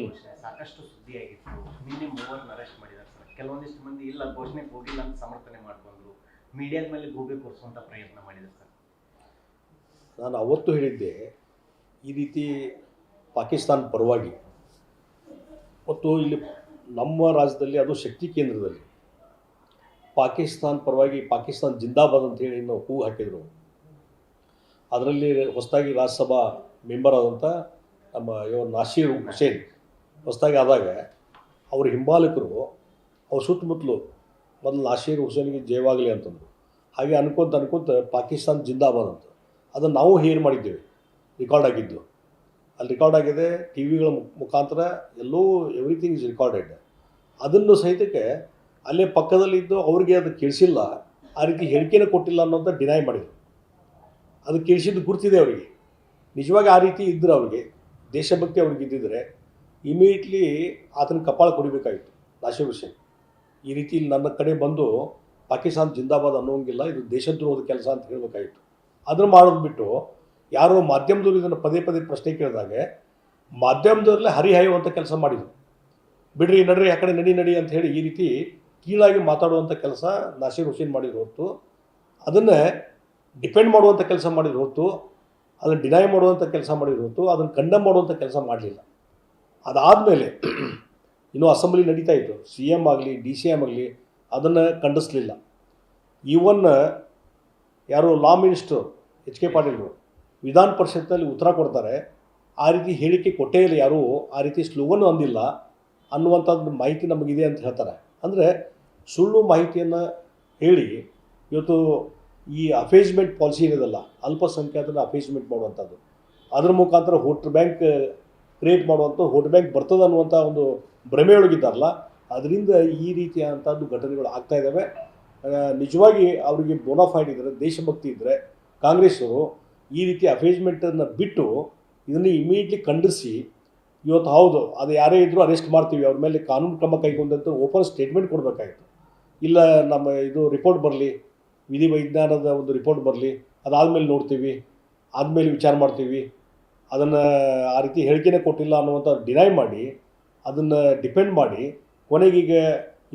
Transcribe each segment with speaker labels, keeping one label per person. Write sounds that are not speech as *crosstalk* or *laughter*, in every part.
Speaker 1: ಘೋಷಣೆ. ಸಾಕಷ್ಟು ಸುದ್ದಿಯಾಗಿತ್ತು ನಿನ್ನೆ ಮೂವರನ್ನ ಅರೆಸ್ಟ್ ಮಾಡಿದ್ದಾರೆ ಸರ್. ಕೆಲವೊಂದಿಷ್ಟು ಮಂದಿ ಇಲ್ಲ ಘೋಷಣೆ ಹೋಗಿಲ್ಲ ಅಂತ ಸಮರ್ಥನೆ ಮಾಡ್ಕೊಂಡ್ರು. ಮೀಡಿಯಾದ ಮೇಲೆ ಗೂಬೆ ಕೂರಿಸುವಂತ ಪ್ರಯತ್ನ ಮಾಡಿದ್ದಾರೆ ಸರ್.
Speaker 2: ನಾನು ಅವತ್ತು ಹೇಳಿದ್ದೆ ಈ ರೀತಿ ಪಾಕಿಸ್ತಾನ ಪರವಾಗಿ. ಮತ್ತು ಇಲ್ಲಿ ನಮ್ಮ ರಾಜ್ಯದಲ್ಲಿ ಅದು ಶಕ್ತಿ ಕೇಂದ್ರದಲ್ಲಿ ಪಾಕಿಸ್ತಾನ ಪರವಾಗಿ ಪಾಕಿಸ್ತಾನ ಜಿಂದಾಬಾದ್ ಅಂತ ಹೇಳಿ ನಾವು ಹೂ ಹಾಕಿದರು. ಅದರಲ್ಲಿ ಹೊಸದಾಗಿ ರಾಜ್ಯಸಭಾ ಮೆಂಬರ್ ಆದಂಥ ನಮ್ಮ ಇವರು ನಾಸೀರ್ ಹುಸೇನ್. ಹೊಸದಾಗಿ ಆದಾಗ ಅವ್ರ ಹಿಂಬಾಲಕರು ಅವ್ರ ಸುತ್ತಮುತ್ತಲು ಮೊದಲು ನಾಶೀರ್ ಹುಸೇನ್ಗೆ ಜಯವಾಗಲಿ ಅಂತಂದರು. ಹಾಗೆ ಅನ್ಕೊಂತ ಅನ್ಕೊಂತ ಪಾಕಿಸ್ತಾನ ಜಿಂದಾಬಾದ್ ಅಂತ. ಅದನ್ನು ನಾವು ಹೇರ್ ಮಾಡಿದ್ದೇವೆ ರೆಕಾರ್ಡ್ ಆಗಿದ್ದು. ಅಲ್ಲಿ ರೆಕಾರ್ಡ್ ಆಗಿದೆ ಟಿ ವಿಗಳ ಮುಖಾಂತರ ಎಲ್ಲೋ ಎವ್ರಿಥಿಂಗ್ ಇಸ್ ರೆಕಾರ್ಡೆಡ್ ಅದನ್ನು ಸಹಿತಕ್ಕೆ ಅಲ್ಲೇ ಪಕ್ಕದಲ್ಲಿದ್ದು ಅವ್ರಿಗೆ ಅದು ಕೇಳಿಸಿಲ್ಲ, ಆ ರೀತಿ ಹೇಳಿಕೆನೇ ಕೊಟ್ಟಿಲ್ಲ ಅನ್ನೋಂಥ ಡಿನೈ ಮಾಡಿದ್ರು. ಅದು ಕೇಳಿಸಿದ್ದು ಗುರ್ತಿದೆ ಅವರಿಗೆ. ನಿಜವಾಗಿ ಆ ರೀತಿ ಇದ್ದರು ಅವರಿಗೆ. ದೇಶಭಕ್ತಿ ಅವ್ರಿಗೆ ಇದ್ದಿದ್ರೆ ಇಮಿಡಿಯೇಟ್ಲಿ ಆತನ ಕಪಾಳ ಕುಡಿಬೇಕಾಯಿತು. ನಾಸಿರ್ ಹುಸೇನ್ ಈ ರೀತಿ ನನ್ನ ಕಡೆ ಬಂದು ಪಾಕಿಸ್ತಾನ ಜಿಂದಾಬಾದ್ ಅನ್ನೋಂಗಿಲ್ಲ, ಇದು ದೇಶದ್ರೋಹದ ಕೆಲಸ ಅಂತ ಹೇಳಬೇಕಾಗಿತ್ತು ಅದನ್ನು ಮಾಡೋದು ಬಿಟ್ಟು ಯಾರೋ ಮಾಧ್ಯಮದವರು ಇದನ್ನು ಪದೇ ಪದೇ ಪ್ರಶ್ನೆ ಕೇಳಿದಾಗ, ಮಾಧ್ಯಮದವರಲ್ಲೇ ಹರಿಹಾಯುವಂಥ ಕೆಲಸ ಮಾಡಿದರು. ಬಿಡ್ರಿ ನಡ್ರಿ, ಆ ಕಡೆ ನಡಿ ನಡಿ ಅಂತ ಹೇಳಿ ಈ ರೀತಿ ಕೀಳಾಗಿ ಮಾತಾಡುವಂಥ ಕೆಲಸ ನಾಸೀರ್ ಹುಸೇನ್ ಮಾಡಿದ್ರು ಹೊರತು. ಅದನ್ನೇ ಡಿಪೆಂಡ್ ಮಾಡುವಂಥ ಕೆಲಸ ಮಾಡಿದ್ರು ಹೊರತು, ಅದನ್ನು ಡಿನೈ ಮಾಡುವಂಥ ಕೆಲಸ ಮಾಡಿದ್ರು ಹೊರತು, ಅದನ್ನು ಕಂಡಮ್ ಮಾಡುವಂಥ ಕೆಲಸ ಮಾಡಲಿಲ್ಲ. ಅದಾದಮೇಲೆ ಇನ್ನೂ ಅಸೆಂಬ್ಲಿ ನಡೀತಾ ಇತ್ತು. ಸಿ ಎಂ ಆಗಲಿ, ಡಿ ಸಿ ಎಂ ಆಗಲಿ ಅದನ್ನು ಖಂಡಿಸ್ಲಿಲ್ಲ. ಈವನ್ ಯಾರು ಲಾ ಮಿನಿಸ್ಟರ್, ಎಚ್ ಕೆ ಪಾಟೀಲ್ರು ವಿಧಾನ ಪರಿಷತ್ನಲ್ಲಿ ಉತ್ತರ ಕೊಡ್ತಾರೆ. ಆ ರೀತಿ ಹೇಳಿಕೆ ಕೊಟ್ಟೇ ಇಲ್ಲ ಯಾರೂ. ಆ ರೀತಿ ಸ್ಲೋಗನ್ ಅಂದಿಲ್ಲ. ಅನ್ನುವಂಥದ್ದು ಮಾಹಿತಿ ನಮಗಿದೆ ಅಂತ ಹೇಳ್ತಾರೆ. ಅಂದರೆ ಸುಳ್ಳು ಮಾಹಿತಿಯನ್ನು ಹೇಳಿ ಇವತ್ತು ಈ ಅಫೇಜ್ಮೆಂಟ್ ಪಾಲಿಸಿ ಏನಿದೆಲ್ಲ, ಅಲ್ಪಸಂಖ್ಯಾತನ ಅಫೇಜ್ಮೆಂಟ್ ಮಾಡುವಂಥದ್ದು. ಅದರ ಮುಖಾಂತರ ಹೋಟ್ರ್ ಬ್ಯಾಂಕ್ ಕ್ರಿಯೇಟ್ ಮಾಡುವಂಥ ವೋಟ್ ಬ್ಯಾಂಕ್ ಬರ್ತದೆ ಅನ್ನುವಂಥ ಒಂದು ಭ್ರಮೆಯೊಳಗಿದ್ದಾರಲ್ಲ, ಅದರಿಂದ ಈ ರೀತಿಯಾದಂಥದ್ದು ಘಟನೆಗಳು ಆಗ್ತಾ ಇದ್ದಾವೆ ನಿಜವಾಗಿ ಅವರಿಗೆ ಬೋನಾಫೈಡ್ ಇದ್ದರೆ ದೇಶಭಕ್ತಿ ಇದ್ದರೆ ಕಾಂಗ್ರೆಸ್ಸವರು ಈ ರೀತಿ ಅಫೇಜ್ಮೆಂಟನ್ನು ಬಿಟ್ಟು ಇದನ್ನು ಇಮಿಡಿಯೇಟ್ಲಿ ಖಂಡಿಸಿ, ಇವತ್ತು ಹೌದು, ಅದು ಯಾರೇ ಇದ್ದರೂ ಅರೆಸ್ಟ್ ಮಾಡ್ತೀವಿ, ಅವ್ರ ಮೇಲೆ ಕಾನೂನು ಕ್ರಮ ಕೈಗೊಂಡಂತ ಓಪನ್ ಸ್ಟೇಟ್ಮೆಂಟ್ ಕೊಡಬೇಕಾಗಿತ್ತು. ಇಲ್ಲ ನಮ್ಮ ಇದು ರಿಪೋರ್ಟ್ ಬರಲಿ ವಿಧಿ ವಿಜ್ಞಾನದ ಒಂದು ರಿಪೋರ್ಟ್ ಬರಲಿ, ಅದಾದಮೇಲೆ ನೋಡ್ತೀವಿ, ಆದಮೇಲೆ ವಿಚಾರ ಮಾಡ್ತೀವಿ ಅದನ್ನು ಆ ರೀತಿ ಹೇಳಿಕೆನೇ ಕೊಟ್ಟಿಲ್ಲ ಅನ್ನುವಂಥ ಡಿನೈ ಮಾಡಿ, ಅದನ್ನು ಡಿಪೆಂಡ್ ಮಾಡಿ ಕೊನೆಗೀಗ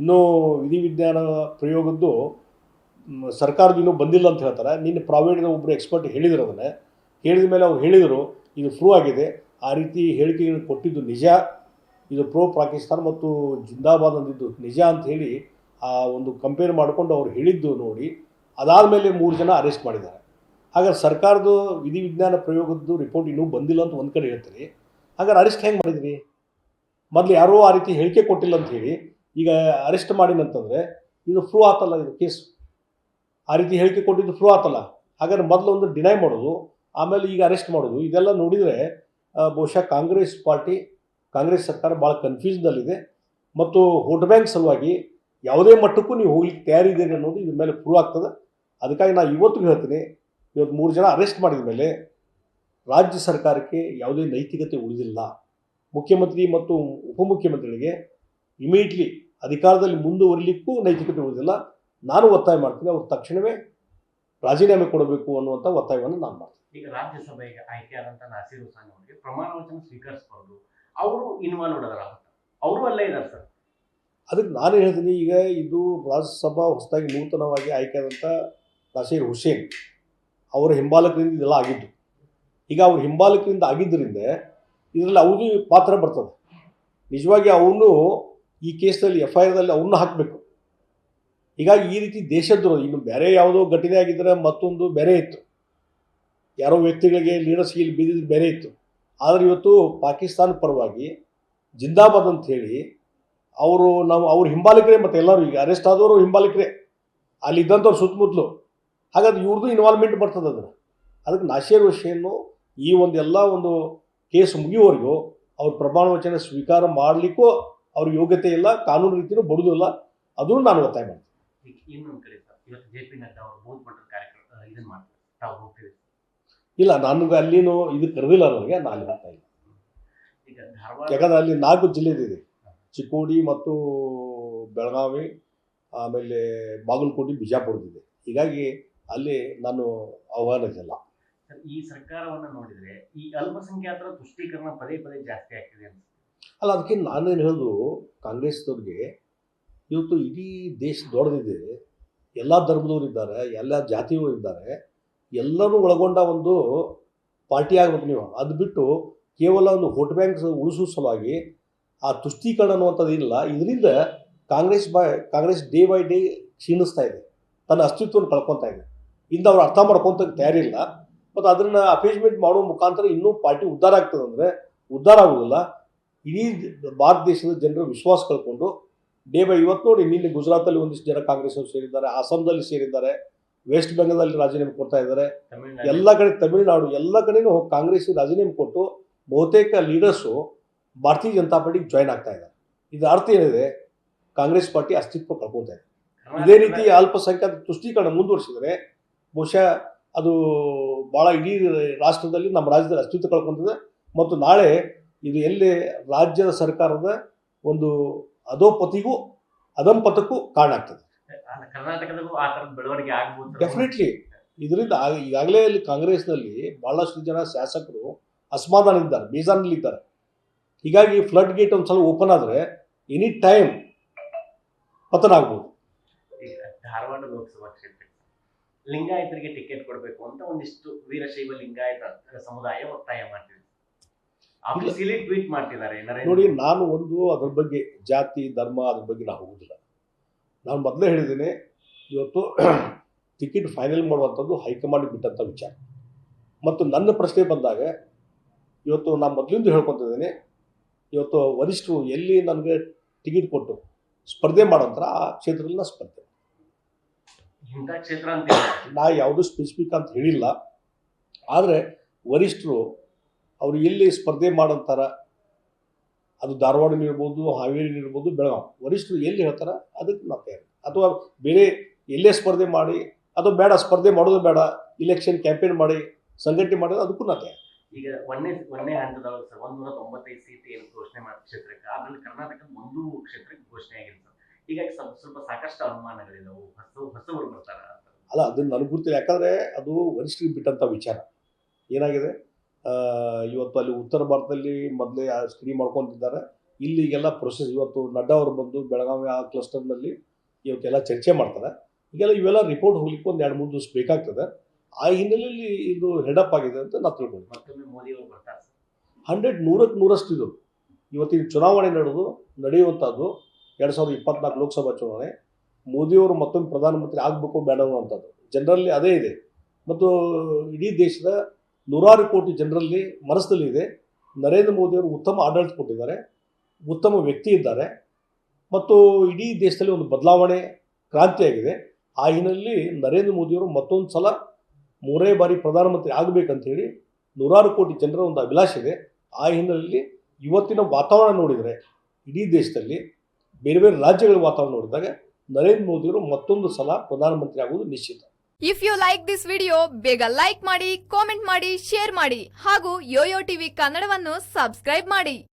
Speaker 2: ಇನ್ನೂ ವಿಧಿವಿಜ್ಞಾನ ಪ್ರಯೋಗದ್ದು ಸರ್ಕಾರದ ಇನ್ನೂ ಬಂದಿಲ್ಲ ಅಂತ ಹೇಳ್ತಾರೆ. ನಿನ್ನೆ ಪ್ರೈವೇಟ್ನ ಒಬ್ಬರು ಎಕ್ಸ್ಪರ್ಟ್ ಹೇಳಿದ್ರು ಅದನ್ನು. ಹೇಳಿದ ಮೇಲೆ ಅವ್ರು ಹೇಳಿದರು, ಇದು ಫ್ರೂ ಆಗಿದೆ. ಆ ರೀತಿ ಹೇಳಿಕೆಗಳನ್ನು ಕೊಟ್ಟಿದ್ದು ನಿಜ. ಇದು ಪ್ರೋ ಪಾಕಿಸ್ತಾನ ಮತ್ತು ಜಿಂದಾಬಾದ್ ಅಂದಿದ್ದು ನಿಜ ಅಂತ ಹೇಳಿ ಆ ಒಂದು ಕಂಪೇರ್ ಮಾಡಿಕೊಂಡು ಅವ್ರು ಹೇಳಿದ್ದು ನೋಡಿ. ಅದಾದಮೇಲೆ ಮೂರು ಜನ ಅರೆಸ್ಟ್ ಮಾಡಿದ್ದಾರೆ. ಹಾಗಾದ್ರೆ ಸರ್ಕಾರದ ವಿಧಿವಿಜ್ಞಾನ ಪ್ರಯೋಗದ್ದು ರಿಪೋರ್ಟ್ ಇನ್ನೂ ಬಂದಿಲ್ಲ ಅಂತ ಒಂದು ಕಡೆ ಹೇಳ್ತೀರಿ. ಹಾಗಾದ್ರೆ ಅರೆಸ್ಟ್ ಹೆಂಗೆ ಮಾಡಿದ್ರಿ? ಮೊದಲು ಯಾರೋ ಆ ರೀತಿ ಹೇಳಿಕೆ ಕೊಟ್ಟಿಲ್ಲ ಅಂತ ಹೇಳಿ, ಈಗ ಅರೆಸ್ಟ್ ಮಾಡಿನಂತಂದರೆ ಇದು ಫ್ರೂ ಆತಲ್ಲ ಇದು ಕೇಸ್ ಆ ರೀತಿ ಹೇಳಿಕೆ ಕೊಟ್ಟಿದ್ದು ಫ್ರೂ ಆತಲ್ಲ? ಹಾಗಾದ್ರೆ ಮೊದಲು ಒಂದು ಡಿನೈ ಮಾಡೋದು, ಆಮೇಲೆ ಈಗ ಅರೆಸ್ಟ್ ಮಾಡೋದು, ಇದೆಲ್ಲ ನೋಡಿದರೆ ಬಹುಶಃ ಕಾಂಗ್ರೆಸ್ ಪಾರ್ಟಿ, ಕಾಂಗ್ರೆಸ್ ಸರ್ಕಾರ ಭಾಳ ಕನ್ಫ್ಯೂಸ್ನಲ್ಲಿದೆ ಮತ್ತು ವೋಟ್ ಬ್ಯಾಂಕ್ ಸಲುವಾಗಿ ಯಾವುದೇ ಮಟ್ಟಕ್ಕೂ ನೀವು ಹೋಗ್ಲಿಕ್ಕೆ ತಯಾರಿದ್ದೀರಿ ಅನ್ನೋದು ಇದ್ರ ಮೇಲೆ ಪ್ರೂವ್ ಆಗ್ತದೆ. ಅದಕ್ಕಾಗಿ ನಾನು ಇವತ್ತಿಗೂ ಹೇಳ್ತೀನಿ ಇವತ್ತು ಮೂರು ಜನ ಅರೆಸ್ಟ್ ಮಾಡಿದ ಮೇಲೆ ರಾಜ್ಯ ಸರ್ಕಾರಕ್ಕೆ ಯಾವುದೇ ನೈತಿಕತೆ ಉಳಿದಿಲ್ಲ. ಮುಖ್ಯಮಂತ್ರಿ ಮತ್ತು ಉಪಮುಖ್ಯಮಂತ್ರಿಗಳಿಗೆ ಇಮಿಡಿಯೇಟ್ಲಿ ಅಧಿಕಾರದಲ್ಲಿ ಮುಂದುವರಿಲಿಕ್ಕೂ ನೈತಿಕತೆ ಉಳಿದಿಲ್ಲ. ನಾನು ಒತ್ತಾಯ ಮಾಡ್ತೀನಿ ಅವ್ರು ತಕ್ಷಣವೇ ರಾಜೀನಾಮೆ ಕೊಡಬೇಕು ಅನ್ನುವಂಥ ಒತ್ತಾಯವನ್ನು ನಾನು ಮಾಡ್ತೀನಿ.
Speaker 1: ಈಗ ರಾಜ್ಯಸಭೆಗೆ ಆಯ್ಕೆಯಾದಂಥ ನಾಸೀರ್ ಹುಸೇನ್ ಅವರಿಗೆ ಪ್ರಮಾಣ ವಚನ ಸ್ವೀಕರಿಸಬಾರ್ದು. ಅವರು ಇನ್ವಾಲ್ವ್ ಅದರ ಅವರು ಅಲ್ಲೇ ಇದ್ದಾರೆ ಸರ್.
Speaker 2: ಅದಕ್ಕೆ ನಾನು ಹೇಳ್ತೀನಿ ಈಗ ಇದು ರಾಜ್ಯಸಭಾ ಹೊಸದಾಗಿ ನೂತನವಾಗಿ ಆಯ್ಕೆಯಾದಂಥ ನಾಸೀರ್ ಹುಸೇನ್ ಅವರ ಹಿಂಬಾಲಕರಿಂದ ಇದೆಲ್ಲ ಆಗಿದ್ದು. ಈಗ ಅವ್ರ ಹಿಂಬಾಲಕರಿಂದ ಆಗಿದ್ದರಿಂದ ಇದರಲ್ಲಿ ಅವ್ರಿಗೆ ಪಾತ್ರ ಬರ್ತದೆ. ನಿಜವಾಗಿ ಅವನು ಈ ಕೇಸ್ನಲ್ಲಿ ಎಫ್ ಐ ಆರ್ದಲ್ಲಿ ಅವನ್ನ ಹಾಕಬೇಕು. ಹೀಗಾಗಿ ಈ ರೀತಿ ದೇಶದ್ರೋಹ, ಇನ್ನು ಬೇರೆ ಯಾವುದೋ ಘಟನೆ ಆಗಿದ್ದರೆ ಮತ್ತೊಂದು ಬೇರೆ ಇತ್ತು. ಯಾರೋ ವ್ಯಕ್ತಿಗಳಿಗೆ ಲೀಡರ್ಸ್ಗೆ ಇಲ್ಲಿ ಬಿದ್ದಿದ್ದು ಬೇರೆ ಇತ್ತು. ಆದರೆ ಇವತ್ತು ಪಾಕಿಸ್ತಾನ ಪರವಾಗಿ ಜಿಂದಾಬಾದ್ ಅಂತ ಹೇಳಿ ಅವರು ನಾವು ಅವ್ರ ಹಿಂಬಾಲಕರೇ ಮತ್ತು ಎಲ್ಲರೂ ಈಗ ಅರೆಸ್ಟ್ ಆದವರು ಹಿಂಬಾಲಕರೇ. ಅಲ್ಲಿ ಇದ್ದಂಥವ್ರು ಸುತ್ತಮುತ್ತಲು. ಹಾಗಾದ್ರೆ ಇವ್ರದ್ದು ಇನ್ವಾಲ್ವ್ಮೆಂಟ್ ಬರ್ತದೆ ಅದನ್ನು ಅದಕ್ಕೆ ನಾಶೇರ್ ಹುಸೇನು ಈ ಒಂದು ಎಲ್ಲ ಒಂದು ಕೇಸ್ ಮುಗಿಯುವವರೆಗೂ ಅವ್ರ ಪ್ರಮಾಣ ವಚನ ಸ್ವೀಕಾರ ಮಾಡಲಿಕ್ಕೂ ಅವ್ರ ಯೋಗ್ಯತೆ ಇಲ್ಲ ಕಾನೂನು ರೀತಿಯೂ ಬಡುದಿಲ್ಲ ಅದನ್ನು ನಾನು ಒತ್ತಾಯ ಮಾಡ್ತೀನಿ. ಇಲ್ಲ ನನಗೆ ಅಲ್ಲಿನೂ ಇದು ಕರೆದಿಲ್ಲ ನನಗೆ ನಾನು ಹೋಗ್ತಾ ಇಲ್ಲ. ಯಾಕಂದ್ರೆ ಅಲ್ಲಿ ನಾಲ್ಕು ಜಿಲ್ಲೆದಿದೆ ಚಿಕ್ಕೋಡಿ ಮತ್ತು ಬೆಳಗಾವಿ ಆಮೇಲೆ ಬಾಗಲಕೋಟೆ ಬಿಜಾಪುರದಿದೆ ಹೀಗಾಗಿ ಅಲ್ಲಿ ನಾನು ಆಹ್ವಾನಿಸಿಲ್ಲ
Speaker 1: ಈ ಸರ್ಕಾರವನ್ನು ನೋಡಿದ್ರೆ ಈ ಅಲ್ಪಸಂಖ್ಯಾತರ ತುಷ್ಟೀಕರಣ ಪದೇ ಪದೇ ಜಾಸ್ತಿ ಆಗ್ತಿದೆ
Speaker 2: ಅಲ್ಲ ಅದಕ್ಕೆ ನಾನೇನು ಹೇಳೋದು ಕಾಂಗ್ರೆಸ್ದವ್ರಿಗೆ ಇವತ್ತು ಇಡೀ ದೇಶ ದೊಡ್ಡದಿದೆ. ಎಲ್ಲ ಧರ್ಮದವ್ರು ಇದ್ದಾರೆ ಎಲ್ಲ ಜಾತಿಯವರು ಇದ್ದಾರೆ. ಎಲ್ಲರೂ ಒಳಗೊಂಡ ಒಂದು ಪಾರ್ಟಿ ಆಗ್ಬೇಕು ನೀವು. ಅದು ಬಿಟ್ಟು ಕೇವಲ ಒಂದು ವೋಟ್ ಬ್ಯಾಂಕ್ ಉಳಿಸೋ ಸಲುವಾಗಿ ಆ ತುಷ್ಟೀಕರಣ ಅನ್ನುವಂಥದ್ದು ಇಲ್ಲ. ಇದರಿಂದ ಕಾಂಗ್ರೆಸ್ ಬಾಯ್ ಕಾಂಗ್ರೆಸ್ ಡೇ ಬೈ ಡೇ ಕ್ಷೀಣಿಸ್ತಾ ಇದೆ. ತನ್ನ ಅಸ್ತಿತ್ವವನ್ನು ಕಳ್ಕೊತಾ ಇದೆ. ಇಂದ ಅವ್ರು ಅರ್ಥ ಮಾಡ್ಕೊತ ತಯಾರಿಲ್ಲ. ಮತ್ತು ಅದನ್ನು ಅಪೇಜ್ಮೆಂಟ್ ಮಾಡೋ ಮುಖಾಂತರ ಇನ್ನೂ ಪಾರ್ಟಿ ಉದ್ಧಾರ ಆಗ್ತದೆ ಅಂದರೆ ಉದ್ಧಾರ ಆಗೋದಿಲ್ಲ. ಇಡೀ ಭಾರತ ದೇಶದ ಜನರು ವಿಶ್ವಾಸ ಕಳ್ಕೊಂಡು ಡೇ ಬೈ ಇವತ್ತು ನೋಡಿ ನಿನ್ನೆ ಗುಜರಾತಲ್ಲಿ ಒಂದಿಷ್ಟು ಜನ ಕಾಂಗ್ರೆಸ್ ಅವರು ಸೇರಿದ್ದಾರೆ ಅಸ್ಸಾಂದಲ್ಲಿ ಸೇರಿದ್ದಾರೆ ವೆಸ್ಟ್ ಬೆಂಗಾಲಲ್ಲಿ ರಾಜೀನಾಮೆ ಕೊಡ್ತಾ ಇದ್ದಾರೆ. ಎಲ್ಲ ಕಡೆ ತಮಿಳುನಾಡು ಎಲ್ಲ ಕಡೆನೂ ಕಾಂಗ್ರೆಸ್ ರಾಜೀನಾಮೆ ಕೊಟ್ಟು ಬಹುತೇಕ ಲೀಡರ್ಸು ಭಾರತೀಯ ಜನತಾ ಪಾರ್ಟಿಗೆ ಜಾಯ್ನ್ ಆಗ್ತಾ ಇದ್ದಾರೆ. ಇದರ ಅರ್ಥ ಏನಿದೆ? ಕಾಂಗ್ರೆಸ್ ಪಾರ್ಟಿ ಅಸ್ತಿತ್ವ ಕಳ್ಕೊತಾ ಇದೆ. ಇದೇ ರೀತಿ ಅಲ್ಪಸಂಖ್ಯಾತ ತುಷ್ಟೀಕರಣ ಮುಂದುವರಿಸಿದರೆ ಬಹುಶಃ ಅದು ಭಾಳ ಇಡೀ ರಾಷ್ಟ್ರದಲ್ಲಿ ನಮ್ಮ ರಾಜ್ಯದಲ್ಲಿ ಅಸ್ತಿತ್ವ ಕಳ್ಕೊಂಡಿದೆ ಮತ್ತು ನಾಳೆ ಇದು ಎಲ್ಲಿ ರಾಜ್ಯದ ಸರ್ಕಾರದ ಒಂದು ಅಧೋಪತಿಗೂ ಅಧಂಪತಕ್ಕೂ ಕಾರಣ ಆಗ್ತದೆ.
Speaker 1: ಅಲ್ಲ, ಕರ್ನಾಟಕದಲ್ಲೂ ಆ ತರದ ಬೆಳವಣಿಗೆ ಆಗ್ಬೋದು ಸರ್.
Speaker 2: ಡೆಫಿನೆಟ್ಲಿ ಇದರಿಂದ ಈಗಾಗಲೇ ಅಲ್ಲಿ ಕಾಂಗ್ರೆಸ್ನಲ್ಲಿ ಬಹಳಷ್ಟು ಜನ ಶಾಸಕರು ಅಸಮಾಧಾನ ಇದ್ದಾರೆ ಬೇಜಾರಿನಲ್ಲಿ ಇದ್ದಾರೆ ಹೀಗಾಗಿ ಫ್ಲಡ್ ಗೇಟ್ ಒಂದು ಸಲ ಓಪನ್ ಆದರೆ ಎನಿ ಟೈಮ್ ಪತನ ಆಗ್ಬೋದು.
Speaker 1: ಧಾರವಾಡ ಲೋಕಸಭಾ ಕ್ಷೇತ್ರಕ್ಕೆ ಲಿಂಗಾಯತರಿಗೆ ಟಿಕೆಟ್ ಕೊಡಬೇಕು ಅಂತ ಒಂದಿಷ್ಟು ವೀರಶೈವ ಲಿಂಗಾಯತ ಸಮುದಾಯ ಒತ್ತಾಯ ಮಾಡ್ತಿದೆ ಟ್ವೀಟ್ ಮಾಡ್ತಿದ್ದಾರೆ
Speaker 2: ನೋಡಿ ನಾನು ಒಂದು ಅದ್ರ ಬಗ್ಗೆ ಜಾತಿ ಧರ್ಮ ಅದ್ರ ಬಗ್ಗೆ ನಾನು ಹೋಗುದಿಲ್ಲ. ನಾನು ಮೊದಲೇ ಹೇಳಿದ್ದೀನಿ ಇವತ್ತು *clears throat* ಟಿಕೆಟ್ ಫೈನಲ್ ಮಾಡುವಂಥದ್ದು ಹೈಕಮಾಂಡ್ ಬಿಟ್ಟಂಥ ವಿಚಾರ. ಮತ್ತು ನನ್ನ ಪ್ರಶ್ನೆ ಬಂದಾಗ ಇವತ್ತು ನಾನು ಮೊದಲಿಂದ ಹೇಳ್ಕೊತಿದ್ದೀನಿ ಇವತ್ತು ವರಿಷ್ಠರು ಎಲ್ಲಿ ನನಗೆ ಟಿಕೆಟ್ ಕೊಟ್ಟು ಸ್ಪರ್ಧೆ ಮಾಡೋಂಥರ ಆ ಕ್ಷೇತ್ರದಲ್ಲಿ ನಾನು ಸ್ಪರ್ಧೆ
Speaker 1: ಇಂಥ ಕ್ಷೇತ್ರ ಅಂತ ಇಲ್ಲ.
Speaker 2: ನಾ ಯಾವುದು ಸ್ಪೆಸಿಫಿಕ್ ಅಂತ ಹೇಳಿಲ್ಲ. ಆದರೆ ವರಿಷ್ಠರು ಅವರು ಎಲ್ಲಿ ಸ್ಪರ್ಧೆ ಮಾಡಂತಾರ. ಅದು ಧಾರವಾಡನಿರ್ಬೋದು ಇರ್ಬೋದು ಹಾವೇರಿ ಇರ್ಬೋದು ಬೆಳಗಾವಿ ವರಿಷ್ಠರು ಎಲ್ಲಿ ಹೇಳ್ತಾರ ಅದಕ್ಕೆ ನಾವು ತಯಾರಿ. ಅಥವಾ ಬೇರೆ ಎಲ್ಲೇ ಸ್ಪರ್ಧೆ ಮಾಡಿ ಅದು ಬೇಡ ಸ್ಪರ್ಧೆ ಮಾಡೋದು ಬೇಡ ಇಲೆಕ್ಷನ್ ಕ್ಯಾಂಪೇನ್ ಮಾಡಿ ಸಂಘಟನೆ ಮಾಡೋದು ಅದಕ್ಕೂ ನಾ ತಯಾರಿ.
Speaker 1: ಈಗ ಒಂದೇ ಒಂದೇ ಹಂತದೊಳಗೆ ಸರ್ ನೂರ ತೊಂಬತ್ತೈದು ಸೀಟ್ ಏನು ಘೋಷಣೆ ಮಾಡಿದ ಕ್ಷೇತ್ರಕ್ಕೆ ಅದರಲ್ಲಿ ಕರ್ನಾಟಕ ಒಂದು ಕ್ಷೇತ್ರಕ್ಕೆ ಘೋಷಣೆ ಆಗಿರ್ತದೆ ಸರ್. ಹೀಗಾಗಿ ಸ್ವಲ್ಪ ಸಾಕಷ್ಟು ಅನುಮಾನಗಳಿದಾವು ಹೊಸ ಹೊಸವರು ಬರ್ತಾರ
Speaker 2: ಅಲ್ಲ ಅದನ್ನು ನನಗೆ ಗೊತ್ತಿಲ್ಲ. ಯಾಕಂದರೆ ಅದು ವರಿಷ್ಠರಿಗೆ ಬಿಟ್ಟಂಥ ವಿಚಾರ. ಏನಾಗಿದೆ? ಇವತ್ತು ಅಲ್ಲಿ ಉತ್ತರ ಭಾರತದಲ್ಲಿ ಮೊದಲೇ ಸ್ಕ್ರೀನ್ ಮಾಡ್ಕೊತಿದ್ದಾರೆ. ಇಲ್ಲಿ ಈಗೆಲ್ಲ ಪ್ರೊಸೆಸ್ ಇವತ್ತು ನಡ್ಡಾ ಅವರು ಬಂದು ಬೆಳಗಾವಿ ಆ ಕ್ಲಸ್ಟರ್ನಲ್ಲಿ ಇವತ್ತೆಲ್ಲ ಚರ್ಚೆ ಮಾಡ್ತಾರೆ. ಈಗೆಲ್ಲ ಇವೆಲ್ಲ ರಿಪೋರ್ಟ್ ಹೋಗ್ಲಿಕ್ಕೆ ಒಂದು ಎರಡು ಮೂರು ದಿವಸ ಬೇಕಾಗ್ತದೆ. ಆ ಹಿನ್ನೆಲೆಯಲ್ಲಿ ಇದು ಹೆಡಪ್ ಆಗಿದೆ ಅಂತ ನಾವು ತಿಳ್ಕೊಂಡು
Speaker 1: ಮತ್ತೊಮ್ಮೆ ಮೋದಿ ಅವರು ಬರ್ತಾರೆ.
Speaker 2: ಹಂಡ್ರೆಡ್ ನೂರಕ್ಕೆ ನೂರಷ್ಟು ಇದು. ಇವತ್ತಿನ ಚುನಾವಣೆ ನಡೆದು ನಡೆಯುವಂಥದ್ದು ಎರಡು ಸಾವಿರದ ಇಪ್ಪತ್ನಾಲ್ಕು ಲೋಕಸಭಾ ಚುನಾವಣೆ, ಮೋದಿಯವರು ಮತ್ತೊಮ್ಮೆ ಪ್ರಧಾನಮಂತ್ರಿ ಆಗಬೇಕು ಬೇಡ ಅನ್ನುವಂಥದ್ದು ಜನರಲ್ಲಿ ಅದೇ ಇದೆ. ಮತ್ತು ಇಡೀ ದೇಶದ ನೂರಾರು ಕೋಟಿ ಜನರಲ್ಲಿ ಮನಸ್ಸಲ್ಲಿ ಇದೆ, ನರೇಂದ್ರ ಮೋದಿಯವರು ಉತ್ತಮ ಆಡಳಿತ ಕೊಟ್ಟಿದ್ದಾರೆ, ಉತ್ತಮ ವ್ಯಕ್ತಿ ಇದ್ದಾರೆ, ಮತ್ತು ಇಡೀ ದೇಶದಲ್ಲಿ ಒಂದು ಬದಲಾವಣೆ ಕ್ರಾಂತಿಯಾಗಿದೆ. ಆ ಹಿನ್ನೆಲೆಯಲ್ಲಿ ನರೇಂದ್ರ ಮೋದಿಯವರು ಮತ್ತೊಂದು ಸಲ ಮೂರೇ ಬಾರಿ ಪ್ರಧಾನಮಂತ್ರಿ ಆಗಬೇಕಂತೇಳಿ ನೂರಾರು ಕೋಟಿ ಜನರ ಒಂದು ಅಭಿಲಾಷೆ ಇದೆ. ಆ ಹಿನ್ನೆಲೆಯಲ್ಲಿ ಇವತ್ತಿನ ವಾತಾವರಣ ನೋಡಿದರೆ, ಇಡೀ ದೇಶದಲ್ಲಿ ಬೇರೆ ಬೇರೆ ರಾಜ್ಯಗಳ ವಾತಾವರಣ ನೋಡಿದಾಗ ನರೇಂದ್ರ ಮೋದಿಯವರು ಮತ್ತೊಂದು ಸಲ ಪ್ರಧಾನಮಂತ್ರಿ ಆಗುವುದು ನಿಶ್ಚಿತ.
Speaker 3: If you like this video ಬೇಗ ಲೈಕ್ ಮಾಡಿ ಕಾಮೆಂಟ್ ಮಾಡಿ ಶೇರ್ ಮಾಡಿ ಹಾಗೂ ಯೋಯೋ ಟಿವಿ ಕನ್ನಡವನ್ನು ಸಬ್ಸ್ಕ್ರೈಬ್ ಮಾಡಿ.